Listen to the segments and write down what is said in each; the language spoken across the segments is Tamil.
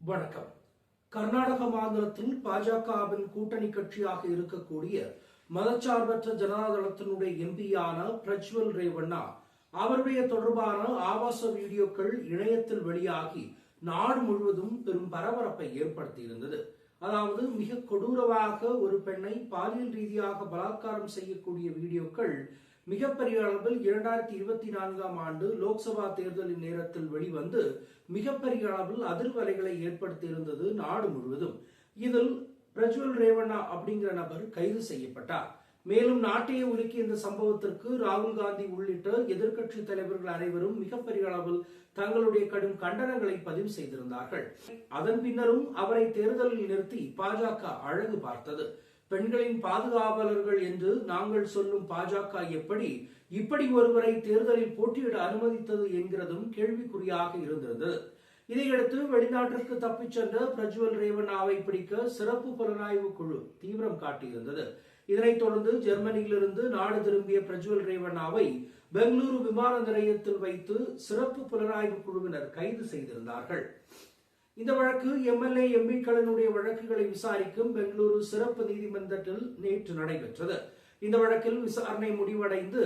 வணக்கம். கர்நாடக மாநிலத்தில் பாஜகவின் கூட்டணி கட்சியாக இருக்கக்கூடிய மதச்சார்பற்ற ஜனதாதளத்தினுடைய எம்பியான பிரஜ்வல் ரேவண்ணா அவருடைய தொடர்பான ஆபாச வீடியோக்கள் இணையத்தில் வெளியாகி நாடு முழுவதும் பெரும் பரபரப்பை ஏற்படுத்தியிருந்தது. அதாவது மிக கொடூரமாக ஒரு பெண்ணை பாலியல் ரீதியாக பலாத்காரம் செய்யக்கூடிய வீடியோக்கள் மிகப்பெரிய அளவில் இரண்டாயிரத்தி இருபத்தி நான்காம் ஆண்டு லோக்சபா தேர்தலின் நேரத்தில் வெளிவந்து மிகப்பெரிய அளவில் அதிர்வலைகளை ஏற்படுத்தியிருந்தது நாடு முழுவதும். இதில் பிரஜ்வல் ரேவண்ணா அப்படிங்கிற நபர் கைது செய்யப்பட்டார். மேலும் நாட்டையே உலுக்கிய இந்த சம்பவத்திற்கு ராகுல் காந்தி உள்ளிட்ட எதிர்க்கட்சி தலைவர்கள் அனைவரும் மிகப்பெரிய அளவில் தங்களுடைய கடும் கண்டனங்களை பதிவு செய்திருந்தார்கள். அதன் பின்னரும் அவரை தேர்தலில் நிறுத்தி பாஜக அழகு பார்த்தது. பெண்களின் பாதுகாவலர்கள் என்று நாங்கள் சொல்லும் பாஜக எப்படி இப்படி ஒருவரை தேர்தலில் போட்டியிட அனுமதித்தது என்கிறதும் கேள்விக்குறியாக இருந்தது. இதையடுத்து வெளிநாட்டிற்கு தப்பிச் சென்ற பிரஜ்வல் ரேவண்ணாவை பிடிக்க சிறப்பு புலனாய்வு குழு தீவிரம் காட்டியிருந்தது. இதனைத் தொடர்ந்து ஜெர்மனியிலிருந்து நாடு திரும்பிய பிரஜ்வல் ரேவண்ணாவை பெங்களூரு விமான நிலையத்தில் வைத்து சிறப்பு புலனாய்வு குழுவினர் கைது செய்திருந்தார்கள். இந்த வழக்கு எம்எல்ஏ எம்பிக்களினுடைய வழக்குகளை விசாரிக்கும் பெங்களூரு சிறப்பு நீதிமன்றத்தில் நேற்று நடைபெற்றது. இந்த வழக்கில் விசாரணை முடிவடைந்து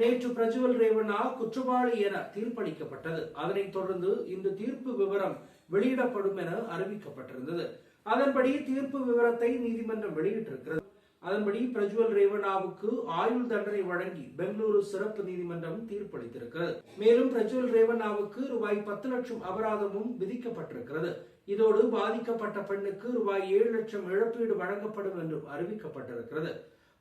நேற்று பிரஜ்வல் ரேவண்ணா குற்றவாளி என தீர்ப்பளிக்கப்பட்டது. அதனைத் தொடர்ந்து இந்த தீர்ப்பு விவரம் வெளியிடப்படும் என அறிவிக்கப்பட்டிருந்தது. அதன்படி தீர்ப்பு விவரத்தை நீதிமன்றம் வெளியிட்டிருக்கிறது. அதன்படி பிரஜ்வல் ரேவண்ணாவுக்கு ஆயுள் தண்டனை வழங்கி பெங்களூரு சிறப்பு நீதிமன்றம் தீர்ப்பளித்திருக்கிறது மேலும் பிரஜ்வல் ரேவண்ணாவுக்கு ரூபாய் பத்து லட்சம் அபராதமும் விதிக்கப்பட்டிருக்கிறது. இதோடு பாதிக்கப்பட்ட பெண்ணுக்கு ரூபாய் ஏழு லட்சம் இழப்பீடு வழங்கப்படும் என்றும் அறிவிக்கப்பட்டிருக்கிறது.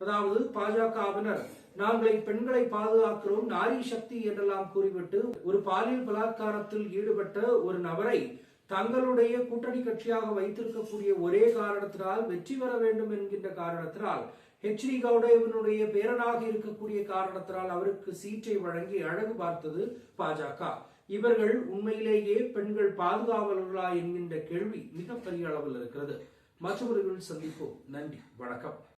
அதாவது பாஜகவினர் நாங்களை பெண்களை பாதுகாக்கிறோம் நாரி சக்தி என்றெல்லாம் கூறிவிட்டு ஒரு பாலியல் பலாத்காரத்தில் ஈடுபட்ட ஒரு நபரை தங்களுடைய கூட்டணி கட்சியாக வைத்திருக்கக்கூடிய ஒரே காரணத்தினால் வெற்றி பெற வேண்டும் என்கின்ற காரணத்தினால் ஹெச் டி கவுடேவனுடைய பேரனாக இருக்கக்கூடிய காரணத்தினால் அவருக்கு சீட்டை வழங்கி அழகு பார்த்தது பாஜக. இவர்கள் உண்மையிலேயே பெண்கள் பாதுகாவலர்களா என்கின்ற கேள்வி மிகப்பெரிய அளவில் இருக்கிறது. மற்றவர்கள் சந்திப்போம். நன்றி. வணக்கம்.